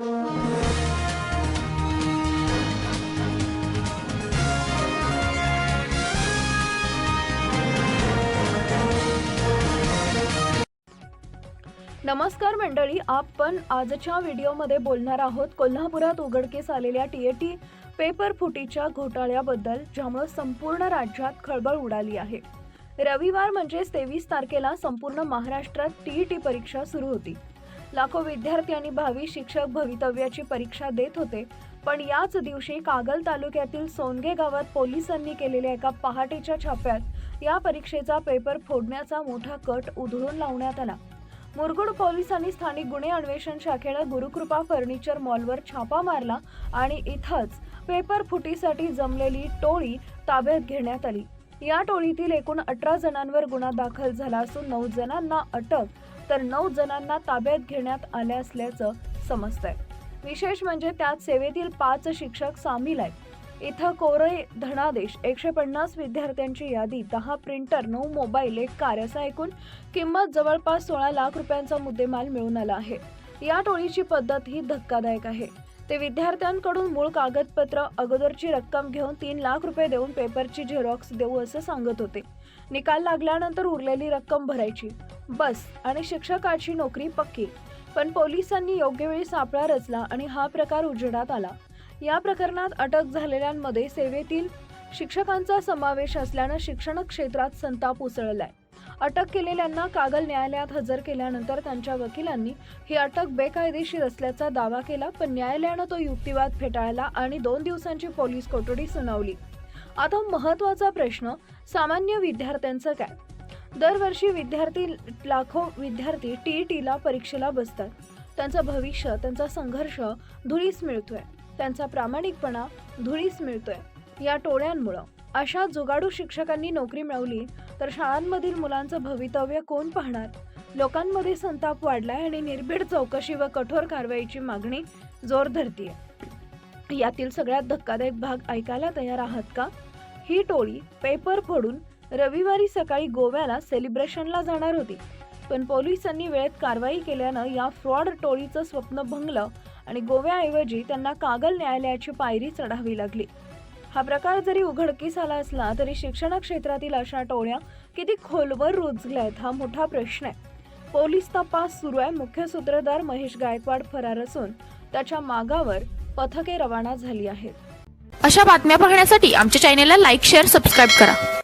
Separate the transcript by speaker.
Speaker 1: नमस्कार मंडळी आपण आजच्या व्हिडिओमध्ये बोलणार आहोत कोल्हापुरात उघडकीस आलेल्या टी ए पेपर फुटीच्या घोटाळ्याबद्दल ज्यामुळे संपूर्ण राज्यात खळबळ उडाली आहे. रविवार म्हणजेच तेवीस तारखेला संपूर्ण महाराष्ट्रात टी ई टी परीक्षा सुरू होती. लाखो विद्यार्थी आणि भावी शिक्षक भवितव्याची परीक्षा देत होते. पण याच दिवशी कागल तालुक्यातील सोनगे गावात पोलिसांनी केलेल्या एका पहाटेच्या छाप्यात या परीक्षेचा पेपर फोडण्याचा मोठा कट उधळून लावण्यात आला. मुरगुड पोलिसांनी स्थानिक गुन्हे अन्वेषण शाखेला गुरुकृपा फर्निचर मॉलवर छापा मारला आणि इथंच पेपर फुटीसाठी जमलेली टोळी ताब्यात घेण्यात आली. या टोळीतील एकूण अठरा जणांवर गुन्हा दाखल झाला असून नऊ जणांना अटक तर नऊ जणांना ताब्यात घेण्यात आले असल्याचं समजतंय. विशेष म्हणजे त्यात सेवेतील पाच शिक्षक सामील आहेत. इथं कोरई धनादेश एकशे पन्नास विद्यार्थ्यांची यादी दहा प्रिंटर नऊ मोबाईल एक कार असा एकूण किंमत जवळपास सोळा लाख रुपयांचा मुद्देमाल मिळून आला आहे. या टोळीची पद्धत ही धक्कादायक आहे. ते विद्यार्थ्यांकडून मूळ कागदपत्र अगोदरची रक्कम घेऊन तीन लाख रुपये देऊन पेपरची झेरॉक्स देऊ असं सांगत होते. निकाल लागल्यानंतर उरलेली रक्कम भरायची. बस आणि शिक्षकाची नोकरी पक्की. पण पोलिसांनी योग्य वेळी सापळा रचला आणि हा प्रकार उजेडात आला. या प्रकरणात अटक झालेल्यांमध्ये सेवेतील शिक्षकांचा समावेश असल्यानं शिक्षण क्षेत्रात संताप उसळलाय. अटक केलेल्यांना कागल न्यायालयात हजर केल्यानंतर त्यांच्या वकिलांनी ही अटक बेकायदेशीर असल्याचा दावा केला पण न्यायालयानं तो युक्तिवाद फेटाळला आणि दोन दिवसांची पोलीस कोठडी सुनावली. आता महत्त्वाचा प्रश्न सामान्य विद्यार्थ्यांचं काय? दरवर्षी विद्यार्थी लाखो विद्यार्थी टी टीला परीक्षेला बसतात. त्यांचं भविष्य त्यांचा संघर्ष धुळीस मिळतोय. त्यांचा प्रामाणिकपणा धुळीस मिळतोय. या टोळ्यांमुळं अशा जुगाडू शिक्षकांनी नोकरी मिळवली तर शाळांमधील मुलांचं भवितव्य कोण पाहणार? लोकांमध्ये संताप वाढलाय आणि निर्भीड चौकशी व कठोर कारवाईची मागणी जोर धरतीये. यातील सगळ्यात धक्कादायक भाग ऐकायला तयार आहात का? ही टोळी पेपर फोडून रविवारी सकाळी गोव्याला सेलिब्रेशनला जाणार होती. पण पोलिसांनी वेळेत कारवाई केल्यानं या फ्रॉड टोळीचं स्वप्न भंगलं आणि गोव्याऐवजी त्यांना कागल न्यायालयाची पायरी चढावी लागली. हा प्रकार जरी उघडकीस आला असला तरी शिक्षण क्षेत्रातील अशा टोळ्या किती खोलवर रुजल्या आहेत हा मोठा प्रश्न आहे. पोलीस तपास सुरू आहे मुख्य सूत्रधार महेश गायकवाड फरार असून त्याच्या मागावर पथके रवाना झाली आहेत.
Speaker 2: अशा बातम्या पाहण्यासाठी आमच्या चॅनेलला लाईक शेअर सबस्क्राईब करा.